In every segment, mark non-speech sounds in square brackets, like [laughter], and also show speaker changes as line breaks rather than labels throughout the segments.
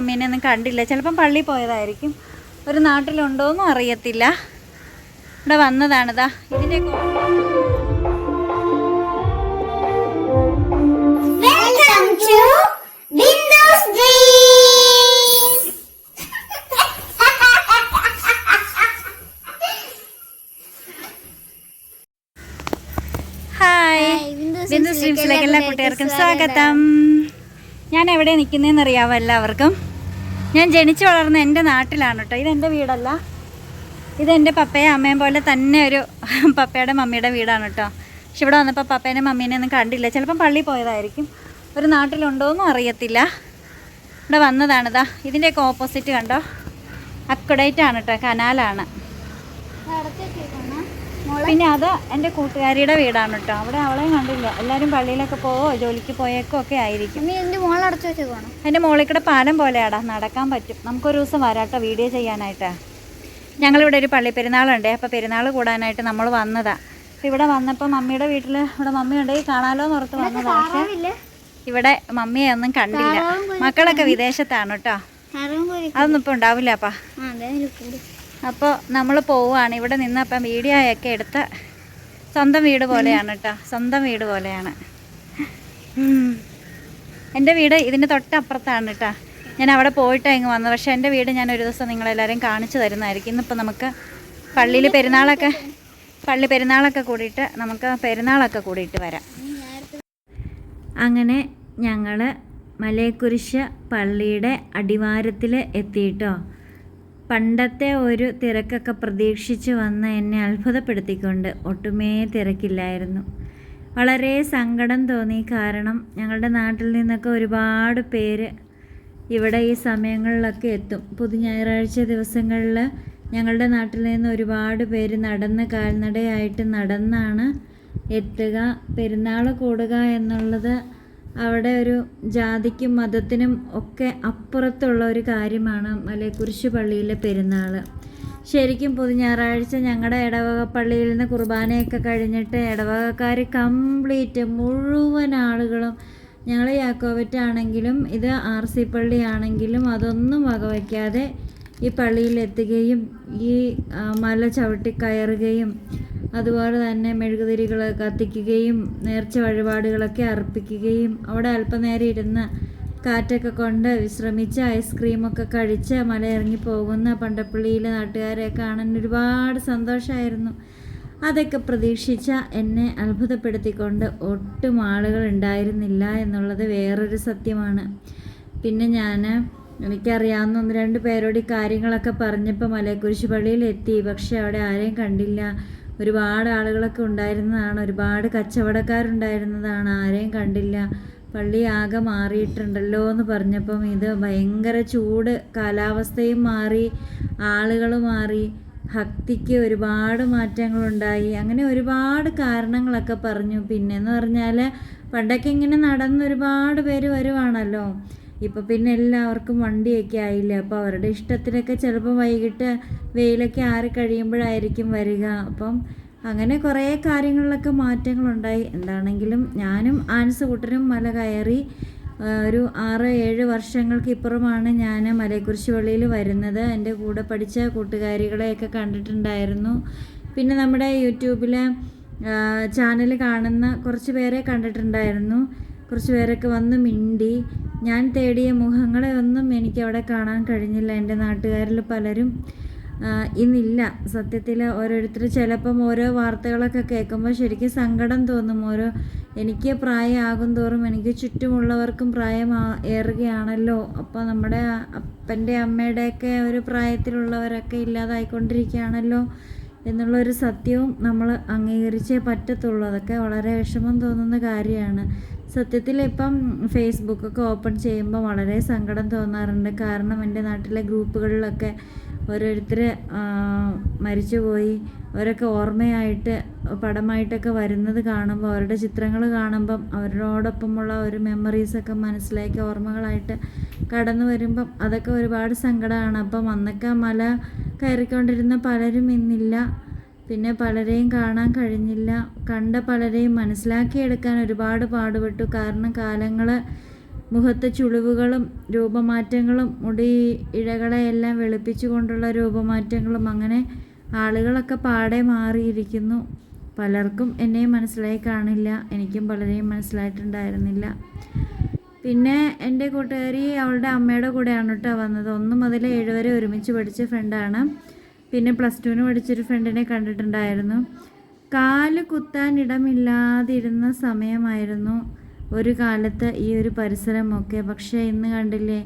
മമ്മീനെ ഒന്നും കണ്ടില്ല. ചിലപ്പം പള്ളി പോയതായിരിക്കും. ഒരു നാട്ടിലുണ്ടോയെന്നും അറിയത്തില്ല. ഇവിടെ വന്നതാണിതാ
ഇതിന്റെ
ബിന്ദു സ്ട്രീംസിലേക്ക് എല്ലാ കുട്ടികൾക്കും സ്വാഗതം. ഞാൻ എവിടെ നിൽക്കുന്നതെന്ന് അറിയാവോ എല്ലാവർക്കും? ഞാൻ ജനിച്ചു വളർന്ന എന്റെ നാട്ടിലാണ് കേട്ടോ ഇതെന്റെ വീടല്ല. ഇതെന്റെ പപ്പയും അമ്മയും പോലെ തന്നെ ഒരു [laughs] പപ്പയുടെ മമ്മിയുടെ വീടാണ് കേട്ടോ പക്ഷെ ഇവിടെ വന്നപ്പോൾ പപ്പേനെ മമ്മീനെ ഒന്നും കണ്ടില്ല. ചിലപ്പം പള്ളി പോയതായിരിക്കും. ഒരു നാട്ടിലുണ്ടോയെന്നും അറിയത്തില്ല. ഇവിടെ വന്നതാണിതാ ഇതിന്റെയൊക്കെ ഓപ്പോസിറ്റ് കണ്ടോ? അക്കുഡേറ്റ് ആണ് കേട്ടോ കനാലാണ് പിന്നെ അത് എന്റെ കൂട്ടുകാരിയുടെ വീടാണ് കേട്ടോ. അവിടെ അവളെ കണ്ടില്ല. എല്ലാവരും പള്ളിയിലൊക്കെ പോവോ? ജോലിക്ക് പോയേക്കോ ഒക്കെ ആയിരിക്കും.
എന്റെ എന്റെ വെച്ചേക്കാണോ
മുകളിൽ കൂടെ പാലം പോലെയാടാ. നടക്കാൻ പറ്റും. നമുക്കൊരു ദിവസം വരാട്ടോ വീഡിയോ ചെയ്യാനായിട്ട്. ഞങ്ങളിവിടെ ഒരു പള്ളി പെരുന്നാളുണ്ട്. അപ്പോൾ പെരുന്നാൾ കൂടാനായിട്ട് നമ്മൾ വന്നതാ. അപ്പോൾ ഇവിടെ വന്നപ്പോൾ മമ്മിയുടെ വീട്ടിൽ ഇവിടെ മമ്മി ഉണ്ടെങ്കിൽ കാണാലോ എന്ന് ഓർത്ത് വന്നതാ. പക്ഷേ ഇവിടെ മമ്മിയെ ഒന്നും കണ്ടില്ല. മക്കളൊക്കെ വിദേശത്താണ് കേട്ടോ. അതൊന്നും ഇപ്പോൾ ഉണ്ടാവില്ല അപ്പാ. അപ്പോൾ നമ്മൾ പോവുകയാണ്. ഇവിടെ നിന്നപ്പം വീഡിയോ വീഡിയോയൊക്കെ എടുത്ത സ്വന്തം വീട് പോലെയാണ് കേട്ടോ സ്വന്തം വീട് പോലെയാണ്. എന്റെ വീട് ഇതിന്റെ തൊട്ടപ്പുറത്താണ് കേട്ടോ ഞാൻ അവിടെ പോയിട്ടാണ് ഇങ്ങ് വന്നത്. പക്ഷേ എന്റെ വീട് ഞാൻ ഒരു ദിവസം നിങ്ങളെല്ലാവരും കാണിച്ചു തരുന്നതായിരിക്കും. ഇന്നിപ്പോൾ നമുക്ക് പള്ളിയിൽ പെരുന്നാളൊക്കെ പള്ളി പെരുന്നാളൊക്കെ കൂടിയിട്ട് നമുക്ക് പെരുന്നാളൊക്കെ കൂടിയിട്ട് വരാം. അങ്ങനെ ഞങ്ങൾ മലയക്കുരിശ് പള്ളിയുടെ അടിവാരത്തിൽ എത്തിയിട്ടോ. പണ്ടത്തെ ഒരു തിരക്കൊക്കെ പ്രതീക്ഷിച്ചു വന്ന് എന്നെ അത്ഭുതപ്പെടുത്തിക്കൊണ്ട് ഒട്ടുമേ തിരക്കില്ലായിരുന്നു. വളരെ സങ്കടം തോന്നി. കാരണം ഞങ്ങളുടെ നാട്ടിൽ നിന്നൊക്കെ ഒരുപാട് പേര് ഇവിടെ ഈ സമയങ്ങളിലൊക്കെ എത്തും. പുതു ഞായറാഴ്ച ദിവസങ്ങളിൽ ഞങ്ങളുടെ നാട്ടിൽ നിന്ന് ഒരുപാട് പേര് നടന്ന് കാൽനടയായിട്ട് നടന്നാണ് എത്തുക. പെരുന്നാൾ കൂടുക എന്നുള്ളത് അവിടെ ഒരു ജാതിക്കും മതത്തിനും ഒക്കെ അപ്പുറത്തുള്ള ഒരു കാര്യമാണ് മലയക്കുരിശ് പള്ളിയിലെ പെരുന്നാൾ ശരിക്കും പൊതു ഞായറാഴ്ച ഞങ്ങളുടെ ഇടവക പള്ളിയിൽ നിന്ന് കുർബാനയൊക്കെ കഴിഞ്ഞിട്ട് ഇടവകക്കാർ കംപ്ലീറ്റ് മുഴുവൻ ആളുകളും ഞങ്ങൾ യാക്കോവറ്റാണെങ്കിലും ഇത് ആർ സി പള്ളിയാണെങ്കിലും അതൊന്നും വകവയ്ക്കാതെ ഈ പള്ളിയിൽ എത്തുകയും ഈ മല ചവിട്ടി കയറുകയും അതുപോലെ തന്നെ മെഴുകുതിരികൾ കത്തിക്കുകയും നേർച്ച വഴിപാടുകളൊക്കെ അർപ്പിക്കുകയും അവിടെ അല്പനേരം ഇരുന്ന് കാറ്റൊക്കെ കൊണ്ട് വിശ്രമിച്ച് ഐസ്ക്രീമൊക്കെ കഴിച്ച് മല ഇറങ്ങി പോകുന്ന പണ്ടപ്പള്ളിയിലെ നാട്ടുകാരെ കാണാൻ ഒരുപാട് സന്തോഷമായിരുന്നു അതൊക്കെ പ്രതീക്ഷിച്ച എന്നെ അത്ഭുതപ്പെടുത്തിക്കൊണ്ട് ഒട്ടും ആളുകൾ ഉണ്ടായിരുന്നില്ല എന്നുള്ളത് വേറൊരു സത്യമാണ്. പിന്നെ ഞാൻ എനിക്കറിയാവുന്ന ഒന്ന് രണ്ട് പേരോട് ഈ കാര്യങ്ങളൊക്കെ പറഞ്ഞപ്പോൾ മലയക്കുരിശ് പള്ളിയിൽ എത്തി. പക്ഷെ അവിടെ ആരെയും കണ്ടില്ല. ഒരുപാട് ആളുകളൊക്കെ ഉണ്ടായിരുന്നതാണ്. ഒരുപാട് കച്ചവടക്കാരുണ്ടായിരുന്നതാണ്. ആരെയും കണ്ടില്ല. പള്ളി ആകെ മാറിയിട്ടുണ്ടല്ലോ എന്ന് പറഞ്ഞപ്പം ഇത് ഭയങ്കര ചൂട് കാലാവസ്ഥയും മാറി. ആളുകൾ മാറി. ഭക്തിക്ക് ഒരുപാട് മാറ്റങ്ങളുണ്ടായി. അങ്ങനെ ഒരുപാട് കാരണങ്ങളൊക്കെ പറഞ്ഞു. പിന്നെന്ന് പറഞ്ഞാൽ പണ്ടൊക്കെ ഇങ്ങനെ നടന്ന് ഒരുപാട് പേര് വരുവാണല്ലോ. ഇപ്പം പിന്നെ എല്ലാവർക്കും വണ്ടിയൊക്കെ ആയില്ലേ? അപ്പോൾ അവരുടെ ഇഷ്ടത്തിനൊക്കെ ചിലപ്പോൾ വൈകിട്ട് വെയിലൊക്കെ ആറി കഴിയുമ്പോഴായിരിക്കും വരിക. അപ്പം അങ്ങനെ കുറേ കാര്യങ്ങളിലൊക്കെ മാറ്റങ്ങളുണ്ടായി. എന്താണെങ്കിലും ഞാനും ആൻസ് കൂട്ടനും മല കയറി ഒരു ആറ് ഏഴ് വർഷങ്ങൾക്ക് ഇപ്പുറമാണ് ഞാൻ മലയക്കുരിശ് പള്ളിയിൽ വരുന്നത്. എന്റെ കൂടെ പഠിച്ച കൂട്ടുകാരികളെയൊക്കെ കണ്ടിട്ടുണ്ടായിരുന്നു. പിന്നെ നമ്മുടെ യൂട്യൂബിലെ ചാനൽ കാണുന്ന കുറച്ച് പേരെ കണ്ടിട്ടുണ്ടായിരുന്നു. കുറച്ച് പേരൊക്കെ വന്ന് മിണ്ടി ഞാൻ തേടിയ മുഖങ്ങളെ ഒന്നും എനിക്ക് അവിടെ കാണാൻ കഴിഞ്ഞില്ല. എന്റെ നാട്ടുകാരിൽ പലരും ഇന്നില്ല. സത്യത്തിൽ ഓരോരുത്തർ ചിലപ്പം ഓരോ വാർത്തകളൊക്കെ കേൾക്കുമ്പോൾ ശരിക്കും സങ്കടം തോന്നും. ഓരോ എനിക്ക് പ്രായമാകും തോറും എനിക്ക് ചുറ്റുമുള്ളവർക്കും പ്രായം ഏറുകയാണല്ലോ. അപ്പോൾ നമ്മുടെ അപ്പന്റെ അമ്മയുടെയൊക്കെ ഒരു പ്രായത്തിലുള്ളവരൊക്കെ ഇല്ലാതായിക്കൊണ്ടിരിക്കുകയാണല്ലോ എന്നുള്ളൊരു സത്യവും നമ്മൾ അംഗീകരിച്ചേ പറ്റത്തുള്ളൂ. അതൊക്കെ വളരെ വിഷമം തോന്നുന്ന കാര്യമാണ്. സത്യത്തിൽ ഇപ്പം ഫേസ്ബുക്കൊക്കെ ഓപ്പൺ ചെയ്യുമ്പോൾ വളരെ സങ്കടം തോന്നാറുണ്ട്. കാരണം എന്റെ നാട്ടിലെ ഗ്രൂപ്പുകളിലൊക്കെ ഓരോരുത്തർ മരിച്ചുപോയി. അവരൊക്കെ ഓർമ്മയായിട്ട് പടമായിട്ടൊക്കെ വരുന്നത് കാണുമ്പോൾ അവരുടെ ചിത്രങ്ങൾ കാണുമ്പം അവരോടൊപ്പമുള്ള ഒരു മെമ്മറീസൊക്കെ മനസ്സിലേക്ക് ഓർമ്മകളായിട്ട് കടന്നു വരുമ്പം അതൊക്കെ ഒരുപാട് സങ്കടമാണ്. അപ്പം അന്നൊക്കെ മല കയറിക്കൊണ്ടിരുന്ന പലരും ഇന്നില്ല. പിന്നെ പലരെയും കാണാൻ കഴിഞ്ഞില്ല. കണ്ട പലരെയും മനസ്സിലാക്കിയെടുക്കാൻ ഒരുപാട് പാടുപെട്ടു. കാരണം കാലങ്ങൾ മുഖത്തെ ചുളിവുകളും രൂപമാറ്റങ്ങളും മുടി ഇഴകളെയെല്ലാം വെളുപ്പിച്ചുകൊണ്ടുള്ള രൂപമാറ്റങ്ങളും അങ്ങനെ ആളുകളൊക്കെ പാടെ മാറിയിരിക്കുന്നു. പലർക്കും എന്നെയും മനസ്സിലായി കാണില്ല. എനിക്കും പലരെയും മനസ്സിലായിട്ടുണ്ടായിരുന്നില്ല. പിന്നെ എന്റെ കൂട്ടുകാരി അവളുടെ അമ്മയുടെ കൂടെയാണ് കേട്ടോ വന്നത്. ഒന്ന് മുതൽ ഏഴ് വരെ ഒരുമിച്ച് പഠിച്ച ഫ്രണ്ടാണ് പിന്നെ പ്ലസ് ടുവിന് പഠിച്ചൊരു ഫ്രണ്ടിനെ കണ്ടിട്ടുണ്ടായിരുന്നു. കാൽ കുത്താൻ ഇടമില്ലാതിരുന്ന സമയമായിരുന്നു ഒരു കാലത്ത് ഈ ഒരു പരിസരമൊക്കെ. പക്ഷേ ഇന്ന് കണ്ടില്ലേ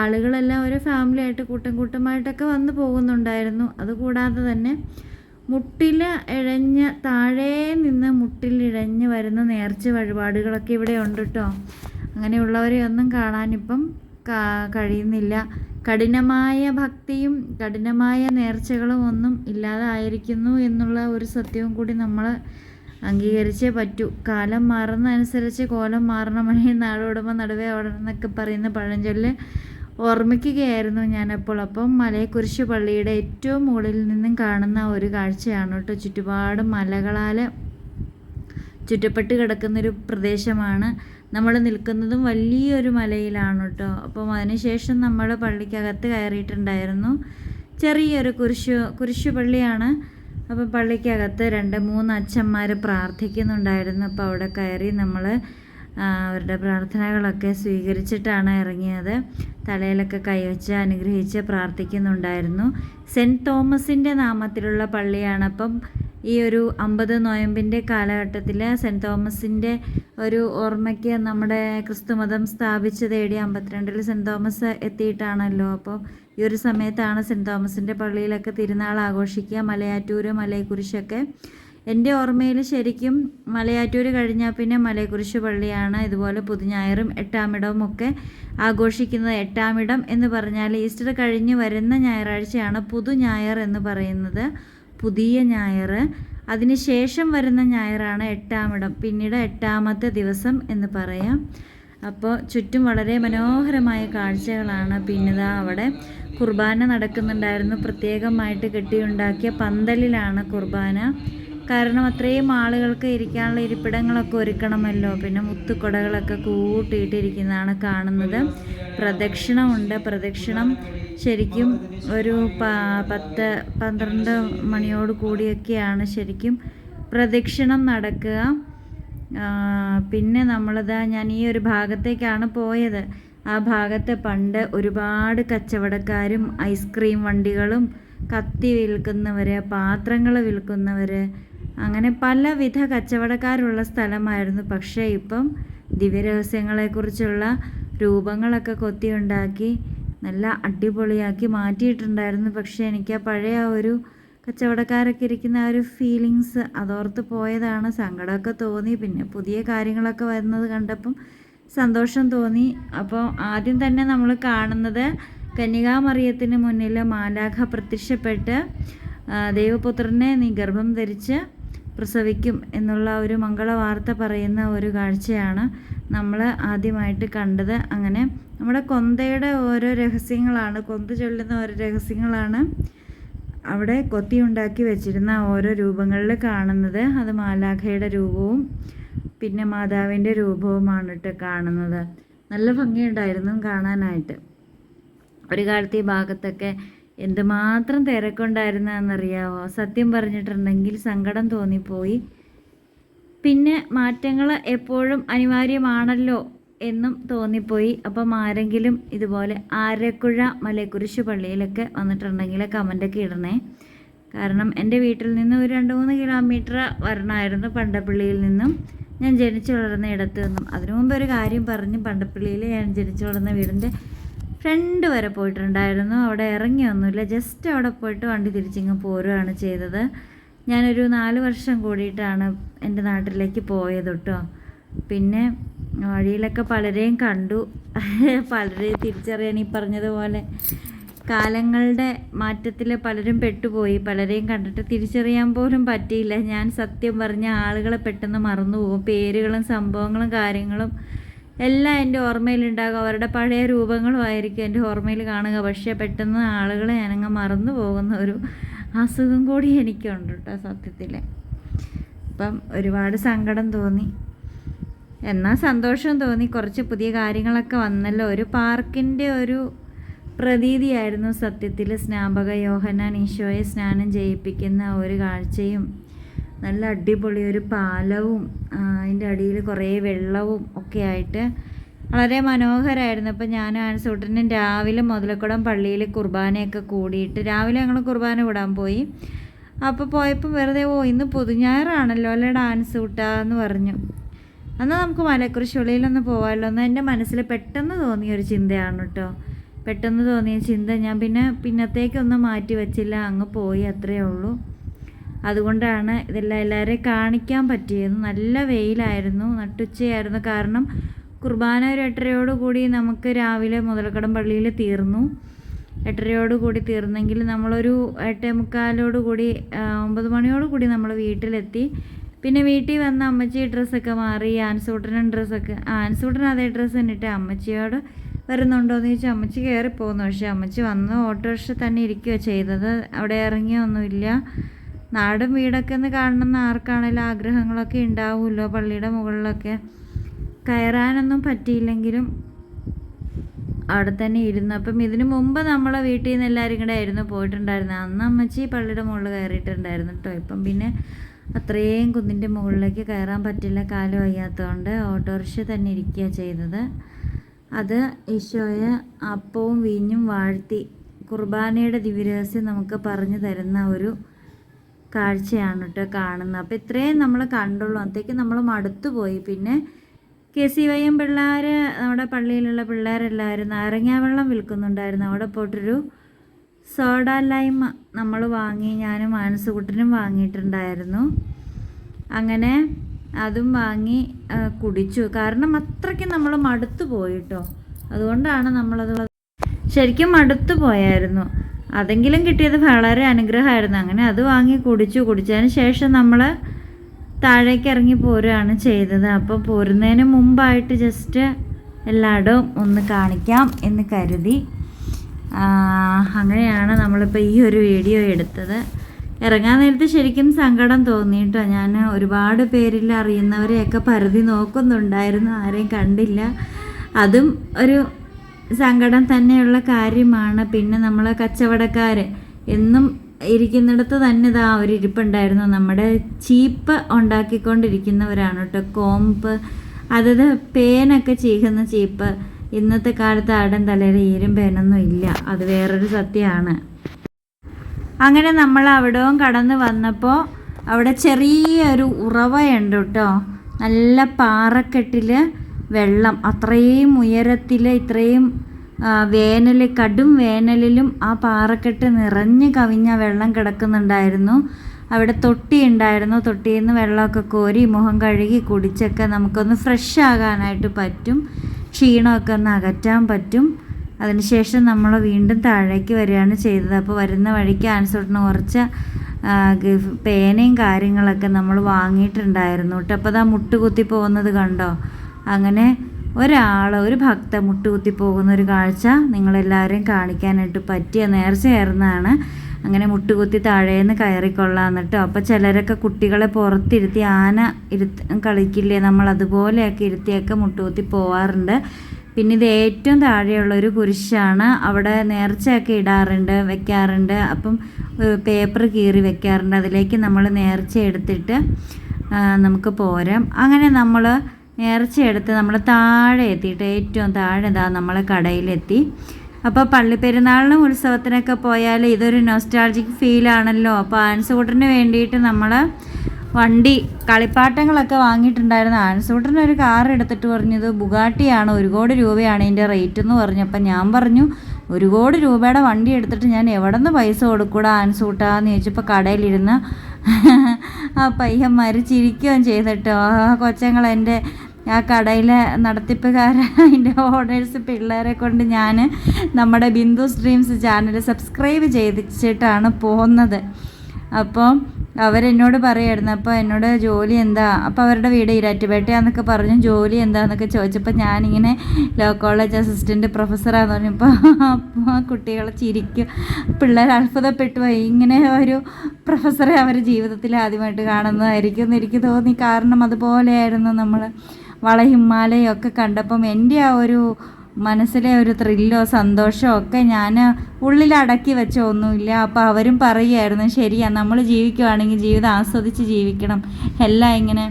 ആളുകളെല്ലാം ഒരു ഫാമിലി ആയിട്ട് കൂട്ടം കൂട്ടമായിട്ടൊക്കെ വന്നു പോകുന്നുണ്ടായിരുന്നു. അതുകൂടാതെ തന്നെ മുട്ടിൽ ഇഴഞ്ഞ് താഴെ നിന്ന് മുട്ടിൽ ഇഴഞ്ഞ് വരുന്ന നേർച്ച വഴിപാടുകളൊക്കെ ഇവിടെ ഉണ്ട് കേട്ടോ അങ്ങനെയുള്ളവരെ ഒന്നും കാണാനിപ്പം കഴിയുന്നില്ല. കഠിനമായ ഭക്തിയും കഠിനമായ നേർച്ചകളും ഒന്നും ഇല്ലാതായിരിക്കുന്നു എന്നുള്ള ഒരു സത്യവും കൂടി നമ്മൾ അംഗീകരിച്ചേ പറ്റൂ. കാലം മാറുന്നതനുസരിച്ച് കോലം മാറണമണി നാടോടുമ്പോൾ നടുവേ ഓടണമെന്നൊക്കെ പറയുന്ന പഴഞ്ചൊല്ല് ഓർമ്മിക്കുകയായിരുന്നു ഞാനപ്പോൾ. അപ്പം മലയക്കുരിശ് പള്ളിയുടെ ഏറ്റവും മുകളിൽ നിന്നും കാണുന്ന ഒരു കാഴ്ചയാണ് കേട്ടോ. ചുറ്റുപാട് മലകളാൽ ചുറ്റപ്പെട്ട് കിടക്കുന്നൊരു പ്രദേശമാണ്. നമ്മൾ നിൽക്കുന്നതും വലിയൊരു മലയിലാണ് കേട്ടോ അപ്പം അതിനുശേഷം നമ്മൾ പള്ളിക്കകത്ത് കയറിയിട്ടുണ്ടായിരുന്നു. ചെറിയൊരു കുരിശു കുരിശു പള്ളിയാണ്. അപ്പം പള്ളിക്കകത്ത് രണ്ട് മൂന്ന് അച്ഛന്മാർ പ്രാർത്ഥിക്കുന്നുണ്ടായിരുന്നു. അപ്പോൾ അവിടെ കയറി നമ്മൾ അവരുടെ പ്രാർത്ഥനകളൊക്കെ സ്വീകരിച്ചിട്ടാണ് ഇറങ്ങിയത്. തലയിലൊക്കെ കൈവച്ച് അനുഗ്രഹിച്ച് പ്രാർത്ഥിക്കുന്നുണ്ടായിരുന്നു. സെന്റ് തോമസിന്റെ നാമത്തിലുള്ള പള്ളിയാണ് അപ്പം ഈ ഒരു അമ്പത് നോയമ്പിന്റെ കാലഘട്ടത്തിൽ സെന്റ് തോമസിന്റെ ഒരു ഓർമ്മയ്ക്ക് നമ്മുടെ ക്രിസ്തുമതം സ്ഥാപിച്ച് തേടി അമ്പത്തിരണ്ടിൽ സെന്റ് തോമസ് എത്തിയിട്ടാണല്ലോ. അപ്പോൾ ഈ ഒരു സമയത്താണ് സെന്റ് തോമസിന്റെ പള്ളിയിലൊക്കെ തിരുനാൾ ആഘോഷിക്കുക മലയാറ്റൂർ മലയക്കുരിശൊക്കെ എന്റെ ഓർമ്മയിൽ ശരിക്കും മലയാറ്റൂർ കഴിഞ്ഞാൽ പിന്നെ മലയക്കുരിശ് പള്ളിയാണ് ഇതുപോലെ പുതുഞായറും എട്ടാമിടവും ഒക്കെ ആഘോഷിക്കുന്നത്. എട്ടാമിടം എന്ന് പറഞ്ഞാൽ ഈസ്റ്റർ കഴിഞ്ഞ് വരുന്ന ഞായറാഴ്ചയാണ് പുതുഞായർ എന്ന് പറയുന്നത്. പുതിയ ഞായർ. അതിനുശേഷം വരുന്ന ഞായറാണ് എട്ടാമിടം. പിന്നീട് എട്ടാമത്തെ ദിവസം എന്ന് പറയാം. അപ്പോൾ ചുറ്റും വളരെ മനോഹരമായ കാഴ്ചകളാണ് പിന്നെ ദാ അവിടെ കുർബാന നടക്കുന്നുണ്ടായിരുന്നു. പ്രത്യേകമായിട്ട് കെട്ടിയുണ്ടാക്കിയ പന്തലിലാണ് കുർബാന. കാരണം അത്രയും ആളുകൾക്ക് ഇരിക്കാനുള്ള ഇരിപ്പിടങ്ങളൊക്കെ ഒരുക്കണമല്ലോ. പിന്നെ മുത്തുക്കുടകളൊക്കെ കൂട്ടിയിട്ടിരിക്കുന്നതാണ് കാണുന്നത്. പ്രദക്ഷിണമുണ്ട്. പ്രദക്ഷിണം ശരിക്കും ഒരു പത്ത് പന്ത്രണ്ട് മണിയോട് കൂടിയൊക്കെയാണ് ശരിക്കും പ്രദക്ഷിണം നടക്കുക. പിന്നെ നമ്മളിതാ ഞാൻ ഈ ഒരു ഭാഗത്തേക്കാണ് പോയത്. ആ ഭാഗത്ത് പണ്ട് ഒരുപാട് കച്ചവടക്കാരും ഐസ്ക്രീം വണ്ടികളും കത്തി വിൽക്കുന്നവർ പാത്രങ്ങൾ വിൽക്കുന്നവർ അങ്ങനെ പലവിധ കച്ചവടക്കാരുള്ള സ്ഥലമായിരുന്നു. പക്ഷേ ഇപ്പം ദിവ്യരഹസ്യങ്ങളെക്കുറിച്ചുള്ള രൂപങ്ങളൊക്കെ കൊത്തിയുണ്ടാക്കി നല്ല അടിപൊളിയാക്കി മാറ്റിയിട്ടുണ്ടായിരുന്നു. പക്ഷേ എനിക്ക് ആ പഴയ ഒരു കച്ചവടക്കാരൊക്കെ ഇരിക്കുന്ന ആ ഒരു ഫീലിങ്സ് അതോർത്ത് പോയതാണ്. സങ്കടമൊക്കെ തോന്നി. പിന്നെ പുതിയ കാര്യങ്ങളൊക്കെ വരുന്നത് കണ്ടപ്പം സന്തോഷം തോന്നി. അപ്പോൾ ആദ്യം തന്നെ നമ്മൾ കാണുന്നത് കന്യകാമറിയത്തിന് മുന്നിൽ മാലാഖ പ്രത്യക്ഷപ്പെട്ട് ദൈവപുത്രനെ നീ ഗർഭം ധരിച്ച് പ്രസവിക്കും എന്നുള്ള ഒരു മംഗള വാർത്ത പറയുന്ന ഒരു കാഴ്ചയാണ് നമ്മൾ ആദ്യമായിട്ട് കണ്ടത്. അങ്ങനെ നമ്മുടെ കൊന്തയുടെ ഓരോ രഹസ്യങ്ങളാണ് കൊന്ത ചൊല്ലുന്ന ഓരോ രഹസ്യങ്ങളാണ് അവിടെ കൊത്തിയുണ്ടാക്കി വെച്ചിരുന്ന ഓരോ രൂപങ്ങളിൽ കാണുന്നത്. അത് മാലാഖയുടെ രൂപവും പിന്നെ മാതാവിന്റെ രൂപവുമാണ് കേട്ടോ കാണുന്നത്. നല്ല ഭംഗിയുണ്ടായിരുന്നു കാണാനായിട്ട്. ഒരു കാലത്ത് ഈ ഭാഗത്തൊക്കെ എന്തുമാത്രം തിരക്കുണ്ടായിരുന്നറിയാവോ സത്യം പറഞ്ഞിട്ടുണ്ടെങ്കിൽ സങ്കടം തോന്നിപ്പോയി. പിന്നെ മാറ്റങ്ങൾ എപ്പോഴും അനിവാര്യമാണല്ലോ എന്നും തോന്നിപ്പോയി. അപ്പം ആരെങ്കിലും ഇതുപോലെ ആരക്കുഴ മലക്കുരിശ് പള്ളിയിലൊക്കെ വന്നിട്ടുണ്ടെങ്കിൽ കമന്റൊക്കെ ഇടണേ. കാരണം എന്റെ വീട്ടിൽ നിന്ന് ഒരു രണ്ട് മൂന്ന് കിലോമീറ്റർ വരണമായിരുന്നു പണ്ടപ്പള്ളിയിൽ നിന്നും. ഞാൻ ജനിച്ചു വളർന്ന ഇടത്തു നിന്നും. അതിനു മുമ്പ് ഒരു കാര്യം പറഞ്ഞു പണ്ടപ്പള്ളിയിൽ ഞാൻ ജനിച്ചു വളർന്ന വീടിന്റെ ഫ്രണ്ട് വരെ പോയിട്ടുണ്ടായിരുന്നു. അവിടെ ഇറങ്ങിയൊന്നുമില്ല ജസ്റ്റ് അവിടെ പോയിട്ട് വണ്ടി തിരിച്ചിങ്ങ് പോരുകയാണ് ചെയ്തത്. ഞാനൊരു നാല് വർഷം കൂടിയിട്ടാണ് എന്റെ നാട്ടിലേക്ക് പോയത് കേട്ടോ. പിന്നെ വഴിയിലൊക്കെ പലരെയും കണ്ടു. [laughs] പലരെയും തിരിച്ചറിയാൻ ഈ പറഞ്ഞതുപോലെ കാലങ്ങളുടെ മാറ്റത്തിൽ പലരും പെട്ടുപോയി. പലരെയും കണ്ടിട്ട് തിരിച്ചറിയാൻ പോലും പറ്റിയില്ല. ഞാൻ സത്യം പറഞ്ഞ ആളുകളെ പെട്ടെന്ന് മറന്നു പോകും പേരുകളും സംഭവങ്ങളും കാര്യങ്ങളും എല്ലാം എന്റെ ഓർമ്മയിലുണ്ടാകും. അവരുടെ പഴയ രൂപങ്ങളുമായിരിക്കും എന്റെ ഓർമ്മയിൽ കാണുക. പക്ഷേ പെട്ടെന്ന് ആളുകളെ ഞാനങ്ങ് മറന്നു പോകുന്ന ഒരു അസുഖം കൂടി എനിക്കുണ്ട് കേട്ടോ സത്യത്തിൽ അപ്പം ഒരുപാട് സങ്കടം തോന്നി. എന്നാൽ സന്തോഷം തോന്നി. കുറച്ച് പുതിയ കാര്യങ്ങളൊക്കെ വന്നല്ലോ. ഒരു പാർക്കിന്റെ ഒരു പ്രതീതിയായിരുന്നു സത്യത്തിൽ സ്നാപക യോഹനാൻ ഈശോയെ സ്നാനം ചെയ്യിപ്പിക്കുന്ന ഒരു കാഴ്ചയും നല്ല അടിപൊളി ഒരു പാലവും അതിന്റെ അടിയിൽ കുറേ വെള്ളവും ഒക്കെ ആയിട്ട് വളരെ മനോഹരമായിരുന്നു അപ്പോൾ ഞാൻ ആൻസൂട്ടനും രാവിലെ മുതലക്കുടം പള്ളിയിൽ കുർബാനയൊക്കെ കൂടിയിട്ട് രാവിലെ ഞങ്ങൾ കുർബാന വിടാൻ പോയി. അപ്പോൾ പോയപ്പോൾ വെറുതെ ഓ ഇന്ന് പുതുഞായറാണല്ലോ അല്ലേ ഡാൻസ് കൂട്ടാ എന്ന് പറഞ്ഞു. എന്നാൽ നമുക്ക് മലക്കുറിശുള്ളിയിലൊന്ന് പോകാമല്ലോ എന്ന് എന്റെ മനസ്സിൽ പെട്ടെന്ന് തോന്നിയ ഒരു ചിന്തയാണ് കേട്ടോ. പെട്ടെന്ന് തോന്നിയ ചിന്ത ഞാൻ പിന്നെ പിന്നത്തേക്കൊന്നും മാറ്റി വെച്ചില്ല അങ്ങ് പോയി അത്രയേ ഉള്ളൂ. അതുകൊണ്ടാണ് ഇതെല്ലാം എല്ലാവരെയും കാണിക്കാൻ പറ്റിയത്. നല്ല വെയിലായിരുന്നു നട്ടുച്ചയായിരുന്നു. കാരണം കുർബാന ഒരു എട്ടരയോടുകൂടി നമുക്ക് രാവിലെ മുതലക്കടം പള്ളിയിൽ തീർന്നു. എട്ടരയോടുകൂടി തീർന്നെങ്കിൽ നമ്മളൊരു എട്ടേ മുക്കാലോടുകൂടി ഒമ്പത് മണിയോടുകൂടി നമ്മൾ വീട്ടിലെത്തി. പിന്നെ വീട്ടിൽ വന്ന അമ്മച്ചി ഡ്രസ്സൊക്കെ മാറി ആൻസൂട്ടനും ഡ്രസ്സൊക്കെ. ആൻസൂട്ടൻ അതേ ഡ്രസ്സ് തന്നിട്ട് അമ്മച്ചിയോട് വരുന്നുണ്ടോ എന്ന് ചോദിച്ചാൽ അമ്മച്ചി കയറി പോകുന്നു പക്ഷേ അമ്മച്ചി വന്ന് ഓട്ടോറിക്ഷ തന്നെ ഇരിക്കുകയോ ചെയ്തത്. അവിടെ ഇറങ്ങിയൊന്നുമില്ല. നാടും വീടൊക്കെ ഒന്ന് കാണണമെന്ന് ആർക്കാണെങ്കിലും ആഗ്രഹങ്ങളൊക്കെ ഉണ്ടാവുമല്ലോ പള്ളിയുടെ മുകളിലൊക്കെ. കയറാനൊന്നും പറ്റിയില്ലെങ്കിലും അവിടെ തന്നെ ഇരുന്നു. അപ്പം ഇതിനു മുമ്പ് നമ്മളെ വീട്ടിൽ നിന്ന് എല്ലാവരും കൂടെ ആയിരുന്നു പോയിട്ടുണ്ടായിരുന്നത്. അന്ന് അമ്മച്ചി പള്ളിയുടെ മുകളിൽ കയറിയിട്ടുണ്ടായിരുന്നു കേട്ടോ ഇപ്പം പിന്നെ അത്രയും കുന്നിന്റെ മുകളിലേക്ക് കയറാൻ പറ്റില്ല. കാലം വയ്യാത്തതുകൊണ്ട് ഓട്ടോറിക്ഷ തന്നെ ഇരിക്കുക ചെയ്തത്. അത് ഈശോയെ അപ്പവും വീഞ്ഞും വാഴ്ത്തി കുർബാനയുടെ ദിവ്യരഹസ്യം നമുക്ക് പറഞ്ഞു തരുന്ന ഒരു കാഴ്ചയാണ് കേട്ടോ കാണുന്നത്. അപ്പോൾ ഇത്രയും നമ്മൾ കണ്ടുള്ളൂ. അത്തേക്ക് നമ്മൾ മടുത്തു പോയി. പിന്നെ കെ സി വൈ എം പിള്ളേർ നമ്മുടെ പള്ളിയിലുള്ള പിള്ളേരെല്ലാവരും നാരങ്ങ വെള്ളം വിൽക്കുന്നുണ്ടായിരുന്നു. അവിടെ പോയിട്ടൊരു സോഡ ലൈം നമ്മൾ വാങ്ങി ഞാനും മാനസുകുട്ടനും വാങ്ങിയിട്ടുണ്ടായിരുന്നു. അങ്ങനെ അതും വാങ്ങി കുടിച്ചു. കാരണം അത്രയ്ക്ക് നമ്മൾ മടുത്തു പോയിട്ടോ അതുകൊണ്ടാണ് നമ്മളത് ശരിക്കും മടുത്തു പോയായിരുന്നു. അതെങ്കിലും കിട്ടിയത് വളരെ അനുഗ്രഹമായിരുന്നു. അങ്ങനെ അത് വാങ്ങി കുടിച്ചു. കുടിച്ചതിന് ശേഷം നമ്മൾ താഴേക്ക് ഇറങ്ങി പോരുകയാണ് ചെയ്തത്. അപ്പോൾ പോരുന്നതിന് മുമ്പായിട്ട് ജസ്റ്റ് എല്ലായിടവും ഒന്ന് കാണിക്കാം എന്ന് കരുതി. അങ്ങനെയാണ് നമ്മളിപ്പോൾ ഈ ഒരു വീഡിയോ എടുത്തത്. ഇറങ്ങാൻ നേരത്ത് ശരിക്കും സങ്കടം തോന്നിയിട്ടോ. ഞാൻ ഒരുപാട് പേരിൽ അറിയുന്നവരെയൊക്കെ പരതി നോക്കുന്നുണ്ടായിരുന്നു. ആരെയും കണ്ടില്ല. അതും ഒരു സങ്കടം തന്നെയുള്ള കാര്യമാണ്. പിന്നെ നമ്മൾ കച്ചവടക്കാർ എന്നും ഇരിക്കുന്നിടത്ത് തന്നെ ഇതാ ഒരു ഇരിപ്പുണ്ടായിരുന്നു നമ്മുടെ ചീപ്പ് ഉണ്ടാക്കിക്കൊണ്ടിരിക്കുന്നവരാണ് കേട്ടോ കോമ്പ് അതത് പേനൊക്കെ ചീകുന്ന ചീപ്പ്. ഇന്നത്തെ കാലത്ത് ആടൻ തലയിൽ ഈരും പേനൊന്നും ഇല്ല. അത് വേറൊരു സത്യമാണ്. അങ്ങനെ നമ്മൾ അവിടവും കടന്ന് വന്നപ്പോൾ അവിടെ ചെറിയൊരു ഉറവയുണ്ട് കേട്ടോ. നല്ല പാറക്കെട്ടിൽ വെള്ളം അത്രയും ഉയരത്തിൽ ഇത്രയും വേനൽ കടും വേനലിലും ആ പാറക്കെട്ട് നിറഞ്ഞു കവിഞ്ഞ വെള്ളം കിടക്കുന്നുണ്ടായിരുന്നു. അവിടെ തൊട്ടി ഉണ്ടായിരുന്നു. തൊട്ടിയിൽ നിന്ന് വെള്ളമൊക്കെ കോരി മുഖം കഴുകി കുടിച്ചൊക്കെ നമുക്കൊന്ന് ഫ്രഷ് ആകാനായിട്ട് പറ്റും. ക്ഷീണമൊക്കെ ഒന്ന് അകറ്റാൻ പറ്റും. അതിനുശേഷം നമ്മൾ വീണ്ടും താഴേക്ക് വരികയാണ് ചെയ്തത്. അപ്പോൾ വരുന്ന വഴിക്ക് ആൻസോട്ടിന് കുറച്ച് പേനയും കാര്യങ്ങളൊക്കെ നമ്മൾ വാങ്ങിയിട്ടുണ്ടായിരുന്നു കേട്ടോ. അപ്പോൾ അതാ മുട്ടുകുത്തി പോകുന്നത് കണ്ടോ? അങ്ങനെ ഒരാൾ ഒരു ഭക്ത മുട്ടുകുത്തി പോകുന്ന ഒരു കാഴ്ച നിങ്ങളെല്ലാവരെയും കാണിക്കാനായിട്ട് പറ്റിയ നേർച്ചയായിരുന്നാണ് അങ്ങനെ മുട്ടുകുത്തി താഴേന്ന് കയറിക്കൊള്ളാം കേട്ടോ അപ്പോൾ ചിലരൊക്കെ കുട്ടികളെ പുറത്തിരുത്തി ആന ഇരുത്ത് കളിക്കില്ലേ നമ്മൾ അതുപോലെയൊക്കെ ഇരുത്തിയൊക്കെ മുട്ടുകുത്തി പോവാറുണ്ട്. പിന്നെ ഇത് ഏറ്റവും താഴെയുള്ള ഒരു കുരിശാണ്. അവിടെ നേർച്ചയൊക്കെ ഇടാറുണ്ട് വെക്കാറുണ്ട്. അപ്പം പേപ്പർ കീറി വെക്കാറുണ്ട്. അതിലേക്ക് നമ്മൾ നേർച്ച എടുത്തിട്ട് നമുക്ക് പോരാം. അങ്ങനെ നമ്മൾ നേർച്ച എടുത്ത് നമ്മൾ താഴെ എത്തിയിട്ട് ഏറ്റവും താഴെ ഇതാ നമ്മളെ കടയിലെത്തി. അപ്പോൾ പള്ളിപ്പെരുന്നാളിനും ഉത്സവത്തിനൊക്കെ പോയാൽ ഇതൊരു നൊസ്റ്റാൾജിക് ഫീലാണല്ലോ അപ്പോൾ ആൻസൂട്ടറിന് വേണ്ടിയിട്ട് നമ്മൾ വണ്ടി കളിപ്പാട്ടങ്ങളൊക്കെ വാങ്ങിയിട്ടുണ്ടായിരുന്നു. ആൻസൂട്ടറിന് ഒരു കാർ എടുത്തിട്ട് പറഞ്ഞത് ബുഗാട്ടിയാണ് ഒരു കോടി രൂപയാണ് ഇതിന്റെ റേറ്റ് എന്ന് പറഞ്ഞു. അപ്പം ഞാൻ പറഞ്ഞു ഒരു കോടി രൂപയുടെ വണ്ടി എടുത്തിട്ട് ഞാൻ എവിടെ നിന്ന് പൈസ കൊടുക്കൂടാ ആൻസൂട്ടാന്ന് ചോദിച്ചപ്പോൾ കടയിലിരുന്ന് ആ പയ്യന്മാർ ചിരിക്കുകയും ചെയ്തിട്ടോ ആ കൊച്ചങ്ങൾ എന്റെ ആ കടയിലെ നടത്തിപ്പുകാരൻ [laughs] അതിന്റെ ഓണേഴ്സ് പിള്ളേരെ കൊണ്ട് ഞാൻ നമ്മുടെ ബിന്ദു സ്ട്രീംസ് ചാനൽ സബ്സ്ക്രൈബ് ചെയ്തിട്ടാണ് പോകുന്നത്. അപ്പോൾ അവരെന്നോട് പറയായിരുന്നു അപ്പോൾ എന്നോട് ജോലി എന്താ? അപ്പോൾ അവരുടെ വീട് ഇരാറ്റുപേട്ടയാന്നൊക്കെ പറഞ്ഞു ജോലി എന്താന്നൊക്കെ ചോദിച്ചപ്പോൾ ഞാനിങ്ങനെ ലോ കോളേജ് അസിസ്റ്റന്റ് പ്രൊഫസറാന്ന് പറഞ്ഞപ്പോൾ അപ്പോൾ കുട്ടികളെ ചിരിക്കും. പിള്ളേർ അത്ഭുതപ്പെട്ടു പോയി. ഇങ്ങനെ ഒരു പ്രൊഫസറെ അവർ ജീവിതത്തിൽ ആദ്യമായിട്ട് കാണുന്നതായിരിക്കും എന്ന് എനിക്ക് തോന്നി. കാരണം അതുപോലെയായിരുന്നു നമ്മൾ വളഹിമാലയും ഒക്കെ കണ്ടപ്പം എന്റെ ആ ഒരു മനസ്സിലെ ഒരു ത്രില്ലോ സന്തോഷമോ ഒക്കെ ഞാൻ ഉള്ളിൽ അടക്കി വെച്ച ഒന്നുമില്ല. അപ്പോൾ അവരും പറയുമായിരുന്നു ശരിയാ നമ്മൾ ജീവിക്കുവാണെങ്കിൽ ജീവിതം ആസ്വദിച്ച് ജീവിക്കണം. എല്ലാം ഇങ്ങനെ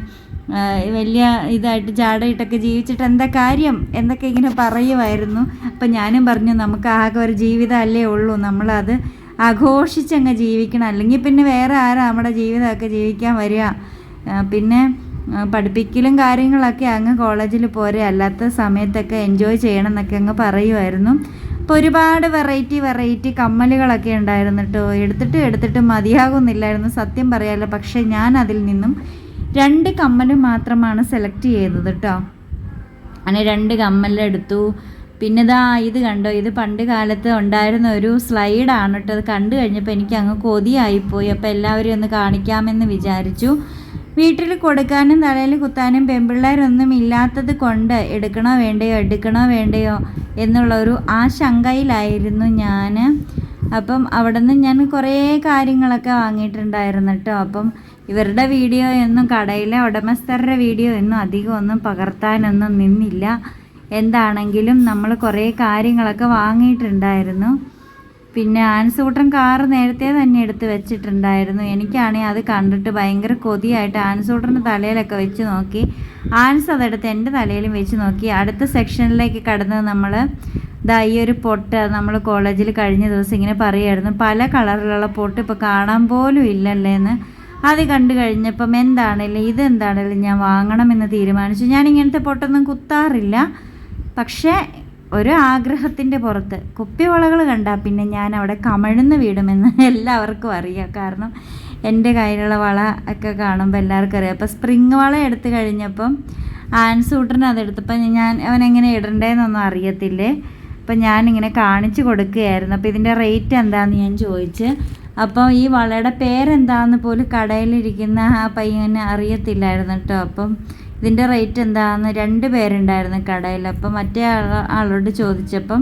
വലിയ ഇതായിട്ട് ജാടയിട്ടൊക്കെ ജീവിച്ചിട്ട് എന്താ കാര്യം? എന്നൊക്കെ ഇങ്ങനെ പറയുമായിരുന്നു അപ്പം ഞാനും പറഞ്ഞു നമുക്ക് ആകെ ഒരു ജീവിതം അല്ലേ ഉള്ളൂ. നമ്മളത് ആഘോഷിച്ചങ്ങ് ജീവിക്കണം. അല്ലെങ്കിൽ പിന്നെ വേറെ ആരാ നമ്മുടെ ജീവിതമൊക്കെ ജീവിക്കാൻ വരിക? പിന്നെ പഠിപ്പിക്കലും കാര്യങ്ങളൊക്കെ അങ്ങ് കോളേജിൽ പോരെ. അല്ലാത്ത സമയത്തൊക്കെ എൻജോയ് ചെയ്യണം എന്നൊക്കെ അങ്ങ് പറയുമായിരുന്നു. അപ്പോൾ ഒരുപാട് വെറൈറ്റി വെറൈറ്റി കമ്മലുകളൊക്കെ ഉണ്ടായിരുന്നു കേട്ടോ എടുത്തിട്ട് എടുത്തിട്ട് മതിയാകുന്നില്ലായിരുന്നു. സത്യം പറയാമല്ലോ പക്ഷേ ഞാൻ അതിൽ നിന്നും രണ്ട് കമ്മൽ മാത്രമാണ് സെലക്ട് ചെയ്തത് കേട്ടോ അങ്ങനെ രണ്ട് കമ്മലെടുത്തു പിന്നെ ഇതാ ഇത് കണ്ടോ? ഇത് പണ്ട് കാലത്ത് ഉണ്ടായിരുന്ന ഒരു സ്ലൈഡാണ് കേട്ടോ അത് കണ്ടു കഴിഞ്ഞപ്പോൾ എനിക്ക് അങ്ങ് കൊതിയായിപ്പോയി അപ്പോൾ എല്ലാവരും ഒന്ന് കാണിക്കാമെന്ന് വിചാരിച്ചു. വീട്ടിൽ കൊടുക്കാനും തലയിൽ കുത്താനും പെൺപിള്ളേരൊന്നും ഇല്ലാത്തത് കൊണ്ട് എടുക്കണോ വേണ്ടയോ എടുക്കണോ വേണ്ടയോ എന്നുള്ള ഒരു ആ ശങ്കയിലായിരുന്നു ഞാൻ അപ്പം അവിടെ നിന്ന് ഞാൻ കുറേ കാര്യങ്ങളൊക്കെ വാങ്ങിയിട്ടുണ്ടായിരുന്നു കേട്ടോ അപ്പം ഇവരുടെ വീഡിയോ എന്നും കടയിലെ ഉടമസ്ഥരുടെ വീഡിയോ എന്നും അധികം ഒന്നും പകർത്താനൊന്നും നിന്നില്ല. എന്താണെങ്കിലും നമ്മൾ കുറേ കാര്യങ്ങളൊക്കെ വാങ്ങിയിട്ടുണ്ടായിരുന്നു. പിന്നെ ആൻസൂട്ടൻ കാറ് നേരത്തെ തന്നെ എടുത്ത് വെച്ചിട്ടുണ്ടായിരുന്നു. എനിക്കാണെങ്കിൽ അത് കണ്ടിട്ട് ഭയങ്കര കൊതിയായിട്ട് ആൻസൂട്ടന്റെ തലയിലൊക്കെ വെച്ച് നോക്കി. ആൻസ് അതെടുത്ത് എന്റെ തലയിലും വെച്ച് നോക്കി. അടുത്ത സെക്ഷനിലേക്ക് കടന്നത് നമ്മൾ ദാ ഈ ഒരു പൊട്ട് നമ്മൾ കോളേജിൽ കഴിഞ്ഞ ദിവസം ഇങ്ങനെ പറയുമായിരുന്നു പല കളറിലുള്ള പൊട്ട് ഇപ്പോൾ കാണാൻ പോലും ഇല്ലല്ലേ എന്ന് അത് കണ്ടു കഴിഞ്ഞപ്പം എന്താണേലും ഇതെന്താണേലും ഞാൻ വാങ്ങണമെന്ന് തീരുമാനിച്ചു. ഞാൻ ഇങ്ങനത്തെ പൊട്ടൊന്നും കുത്താറില്ല. പക്ഷേ ഒരു ആഗ്രഹത്തിന്റെ പുറത്ത്. കുപ്പിവളകൾ കണ്ടാൽ പിന്നെ ഞാൻ അവിടെ കമഴ്ന്ന് വീടുമെന്ന് എല്ലാവർക്കും അറിയാം. കാരണം എന്റെ കയ്യിലുള്ള വള ഒക്കെ കാണുമ്പോൾ എല്ലാവർക്കും അറിയാം. അപ്പോൾ സ്പ്രിങ് വള എടുത്തു കഴിഞ്ഞപ്പം ആൻസൂട്ടറിന് അതെടുത്തപ്പോൾ ഞാൻ അവൻ എങ്ങനെ ഇടണ്ടേന്നൊന്നും അറിയത്തില്ലേ. അപ്പം ഞാനിങ്ങനെ കാണിച്ചു കൊടുക്കുകയായിരുന്നു. അപ്പോൾ ഇതിന്റെ റേറ്റ് എന്താണെന്ന് ഞാൻ ചോദിച്ച്. അപ്പോൾ ഈ വളയുടെ പേരെന്താന്ന് പോലും കടയിലിരിക്കുന്ന ആ പയ്യന് അറിയത്തില്ലായിരുന്നു കേട്ടോ. അപ്പം ഇതിന്റെ റേറ്റ് എന്താണെന്ന് രണ്ട് പേരുണ്ടായിരുന്നു കടയിൽ. അപ്പം മറ്റേ ആളോട് ചോദിച്ചപ്പം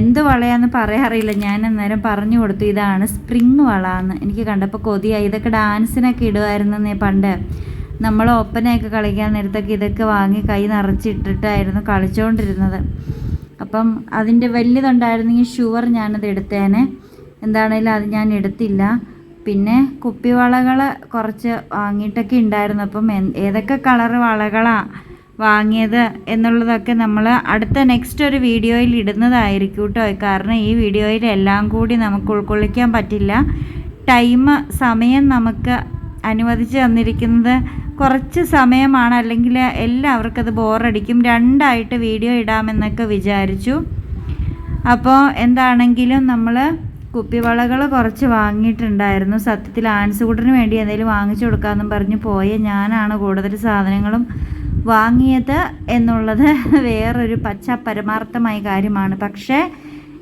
എന്ത് വളയാന്ന് പറയാറില്ല ഞാൻ അന്നേരം പറഞ്ഞു കൊടുത്തു ഇതാണ് സ്പ്രിങ് വളാന്ന്. എനിക്ക് കണ്ടപ്പോൾ കൊതിയായി. ഇതൊക്കെ ഡാൻസിനൊക്കെ ഇടുമായിരുന്നേ പണ്ട്. നമ്മൾ ഒപ്പനയൊക്കെ കളിക്കാൻ നേരത്തൊക്കെ ഇതൊക്കെ വാങ്ങി കൈ നിറച്ചിട്ടിട്ടായിരുന്നു കളിച്ചുകൊണ്ടിരുന്നത് അപ്പം അതിന്റെ വലിയതുണ്ടായിരുന്നെങ്കിൽ ഷുവർ ഞാനത് എടുത്തേനെ. എന്താണേലും അത് ഞാൻ എടുത്തില്ല. പിന്നെ കുപ്പി വളകൾ കുറച്ച് വാങ്ങിയിട്ടൊക്കെ ഉണ്ടായിരുന്നു. അപ്പം ഏതൊക്കെ കളറ് വളകളാണ് വാങ്ങിയത് എന്നുള്ളതൊക്കെ നമ്മൾ അടുത്ത നെക്സ്റ്റ് ഒരു വീഡിയോയിൽ ഇടുന്നതായിരിക്കും കേട്ടോ. കാരണം ഈ വീഡിയോയിൽ എല്ലാം കൂടി നമുക്ക് ഉൾക്കൊള്ളിക്കാൻ പറ്റില്ല. ടൈം സമയം നമുക്ക് അനുവദിച്ച് തന്നിരിക്കുന്നത് കുറച്ച് സമയമാണ്. അല്ലെങ്കിൽ എല്ലാവർക്കും അത് ബോറടിക്കും. രണ്ടായിട്ട് വീഡിയോ ഇടാമെന്നൊക്കെ വിചാരിച്ചു. അപ്പോൾ എന്താണെങ്കിലും നമ്മൾ കുപ്പിവളകൾ കുറച്ച് വാങ്ങിയിട്ടുണ്ടായിരുന്നു. സത്യത്തിൽ ആൻസുകൂട്ടിന് വേണ്ടി എന്തെങ്കിലും വാങ്ങിച്ചു കൊടുക്കാമെന്നും പറഞ്ഞ് പോയ ഞാനാണ് കൂടുതൽ സാധനങ്ങളും വാങ്ങിയത് എന്നുള്ളത് [laughs] വേറൊരു പച്ച പരമാർത്ഥമായ കാര്യമാണ്. പക്ഷേ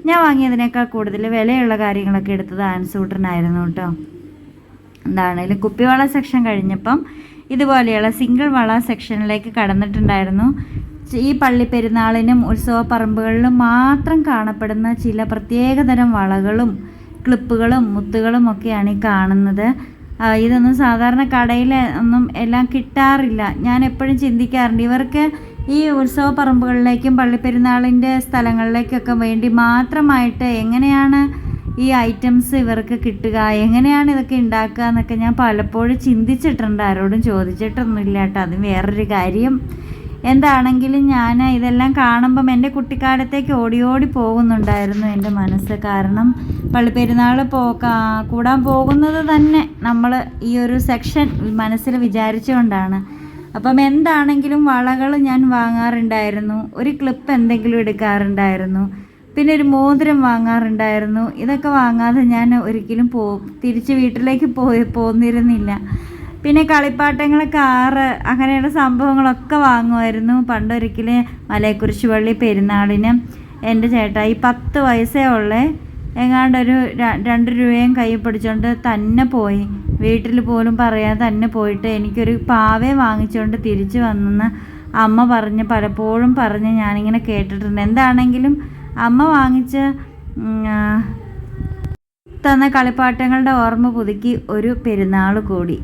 ഞാൻ വാങ്ങിയതിനേക്കാൾ കൂടുതൽ വിലയുള്ള കാര്യങ്ങളൊക്കെ എടുത്തത് ആൻസൂട്ടനായിരുന്നു കേട്ടോ. എന്താണേലും കുപ്പിവള സെക്ഷൻ കഴിഞ്ഞപ്പം ഇതുപോലെയുള്ള സിംഗിൾ വള സെക്ഷനിലേക്ക് കടന്നിട്ടുണ്ടായിരുന്നു. ഈ പള്ളിപ്പെരുന്നാളിനും ഉത്സവ പറമ്പുകളിലും മാത്രം കാണപ്പെടുന്ന ചില പ്രത്യേകതരം വളകളും ക്ലിപ്പുകളും മുത്തുകളും ഒക്കെയാണ് ഈ കാണുന്നത്. ഇതൊന്നും സാധാരണ കടയിൽ ഒന്നും എല്ലാം കിട്ടാറില്ല. ഞാൻ എപ്പോഴും ചിന്തിക്കാറുണ്ട് ഇവർക്ക് ഈ ഉത്സവ പറമ്പുകളിലേക്കും പള്ളിപ്പെരുന്നാളിന്റെ സ്ഥലങ്ങളിലേക്കൊക്കെ വേണ്ടി മാത്രമായിട്ട് എങ്ങനെയാണ് ഈ ഐറ്റംസ് ഇവർക്ക് കിട്ടുക എങ്ങനെയാണ് ഇതൊക്കെ ഉണ്ടാക്കുക എന്നൊക്കെ ഞാൻ പലപ്പോഴും ചിന്തിച്ചിട്ടുണ്ട്. ആരോടും ചോദിച്ചിട്ടൊന്നുമില്ല കേട്ടോ. അത് വേറൊരു കാര്യം. എന്താണെങ്കിലും ഞാൻ ഇതെല്ലാം കാണുമ്പം എന്റെ കുട്ടിക്കാലത്തേക്ക് ഓടി ഓടി പോകുന്നുണ്ടായിരുന്നു എന്റെ മനസ്സ്. കാരണം പള്ളിപ്പെരുന്നാൾ പോ കൂടാൻ പോകുന്നത് തന്നെ നമ്മൾ ഈ ഒരു സെക്ഷൻ മനസ്സിൽ വിചാരിച്ചുകൊണ്ടാണ്. അപ്പം എന്താണെങ്കിലും വളകൾ ഞാൻ വാങ്ങാറുണ്ടായിരുന്നു. ഒരു ക്ലിപ്പ് എന്തെങ്കിലും എടുക്കാറുണ്ടായിരുന്നു. പിന്നെ ഒരു മോതിരം വാങ്ങാറുണ്ടായിരുന്നു. ഇതൊക്കെ വാങ്ങാതെ ഞാൻ ഒരിക്കലും പോ തിരിച്ച് വീട്ടിലേക്ക് പോയി പോന്നിരുന്നില്ല. പിന്നെ കളിപ്പാട്ടങ്ങൾ കാറ് അങ്ങനെയുള്ള സംഭവങ്ങളൊക്കെ വാങ്ങുമായിരുന്നു. പണ്ടൊരിക്കൽ മലയക്കുരിശ് പള്ളി പെരുന്നാളിന് എന്റെ ചേട്ടായി പത്ത് വയസ്സേ ഉള്ളേ. എങ്ങാണ്ടൊരു രണ്ട് രൂപയും കൈ പിടിച്ചോണ്ട് തന്നെ പോയി. വീട്ടിൽ പോലും പറയാതെ തന്നെ പോയിട്ട് എനിക്കൊരു പാവേ വാങ്ങിച്ചുകൊണ്ട് തിരിച്ചു വന്നെന്ന് അമ്മ പറഞ്ഞ് പലപ്പോഴും പറഞ്ഞ് ഞാനിങ്ങനെ കേട്ടിട്ടുണ്ട്. എന്താണെങ്കിലും അമ്മ വാങ്ങിച്ച് തന്ന കളിപ്പാട്ടങ്ങളുടെ ഓർമ്മ പുതുക്കി ഒരു പെരുന്നാൾ കൂടി.